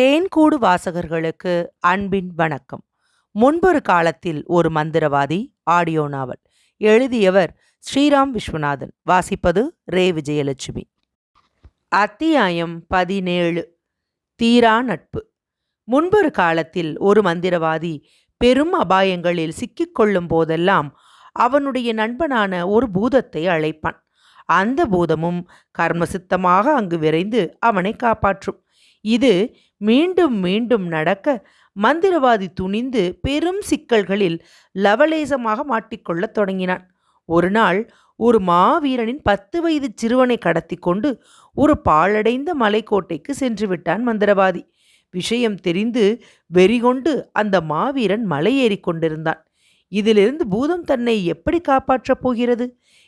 தேன்கூடு வாசகர்களுக்கு அன்பின் வணக்கம். முன்பொரு காலத்தில் ஒரு மந்திரவாதி ஆடியோ நாவல் எழுதியவர் ஸ்ரீராம் விஸ்வநாதன். வாசிப்பது ரே. விஜயலட்சுமி. அத்தியாயம் பதினேழு. தீரா நட்பு. முன்பொரு காலத்தில் ஒரு மந்திரவாதி பெரும் அபாயங்களில் சிக்கிக்கொள்ளும் போதெல்லாம் அவனுடைய நண்பனான ஒரு பூதத்தை அழைப்பான். அந்த பூதமும் கர்மசித்தமாக அங்கு விரைந்து அவனை காப்பாற்றும். இது மீண்டும் மீண்டும் நடக்க மந்திரவாதி துணிந்து பெரும் சிக்கல்களில் லவலேசமாக மாட்டிக்கொள்ளத் தொடங்கினான். ஒரு நாள் ஒரு மாவீரனின் பத்து வயது சிறுவனை கடத்தி கொண்டு ஒரு பாழடைந்த மலைக்கோட்டைக்கு சென்று விட்டான் மந்திரவாதி. விஷயம் தெரிந்து வெறிகொண்டு அந்த மாவீரன் மலையேறி கொண்டிருந்தான். இதிலிருந்து பூதம் தன்னை எப்படி காப்பாற்றப் போகிறது?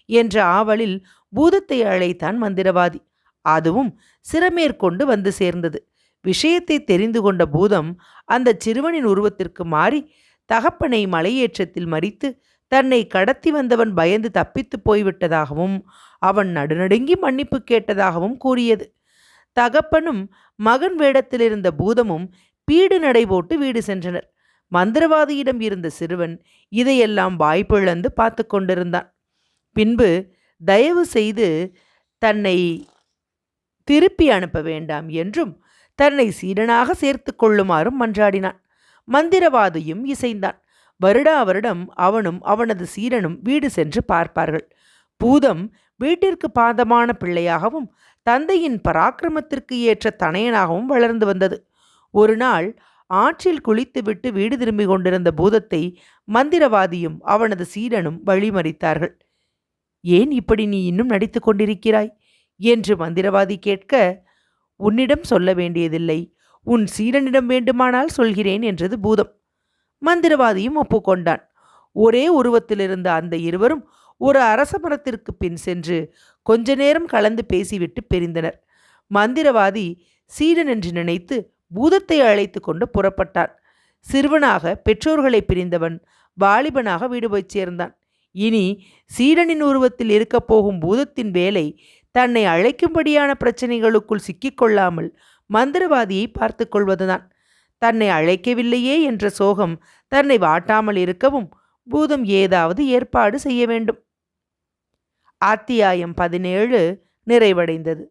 என்ற ஆவலில் பூதத்தை அழைத்தான் மந்திரவாதி. அதுவும் சிறமேற்கொண்டு வந்து சேர்ந்தது. விஷயத்தை தெரிந்து கொண்ட பூதம் அந்த சிறுவனின் உருவத்திற்கு மாறி தகப்பனை மலையேற்றத்தில் மறித்து தன்னை கடத்தி வந்தவன் பயந்து தப்பித்து போய்விட்டதாகவும் அவன் நடுநடுங்கி மன்னிப்பு கேட்டதாகவும் கூறியது. தகப்பனும் மகன் வேடத்தில் இருந்த பூதமும் பீடு நடை போட்டு வீடு சென்றனர். மந்திரவாதியிடம் இருந்த சிறுவன் இதையெல்லாம் வாய்ப்பிழந்து பார்த்து கொண்டிருந்தான். பின்பு தயவு செய்து தன்னை திருப்பி அனுப்ப வேண்டாம் என்றும் தன்னை சீடனாக சேர்த்து கொள்ளுமாறும் மன்றாடினான். மந்திரவாதியும் இசைந்தான். வருடா வருடம் அவனும் அவனது சீரனும் வீடு சென்று பார்ப்பார்கள். பூதம் வீட்டிற்கு பாதமான பிள்ளையாகவும் தந்தையின் பராக்கிரமத்திற்கு ஏற்ற தனையனாகவும் வளர்ந்து வந்தது. ஒரு நாள் ஆற்றில் குளித்துவிட்டு வீடு திரும்பிக் கொண்டிருந்த பூதத்தை மந்திரவாதியும் அவனது சீடனும் வழிமறித்தார்கள். ஏன் இப்படி நீ இன்னும் நடித்து கொண்டிருக்கிறாய்? என்று மந்திரவாதி கேட்க உன்னிடம் சொல்ல வேண்டியதில்லை. உன் சீடனிடம் வேண்டுமானால் சொல்கிறேன் என்றது பூதம். மந்திரவாதியும் ஒப்புக்கொண்டான். ஒரே உருவத்தில் இருந்த அந்த இருவரும் ஒரு அரச மரத்திற்கு பின் சென்று கொஞ்ச நேரம் கலந்து பேசிவிட்டு பிரிந்தனர். மந்திரவாதி சீடன் என்று நினைத்து பூதத்தை அழைத்து கொண்டு புறப்பட்டான். சிறுவனாக பெற்றோர்களை பிரிந்தவன் வாலிபனாக வீடு போய் சேர்ந்தான். இனி சீடனின் உருவத்தில் இருக்கப் போகும் பூதத்தின் வேலை தன்னை அழைக்கும்படியான பிரச்சனைகளுக்குள் சிக்கிக்கொள்ளாமல் மந்திரவாதியை பார்த்து கொள்வதுதான். தன்னை அழைக்கவில்லையே என்ற சோகம் தன்னை வாட்டாமல் இருக்கவும் பூதம் ஏதாவது ஏற்பாடு செய்ய வேண்டும். அத்தியாயம் பதினேழு நிறைவடைந்தது.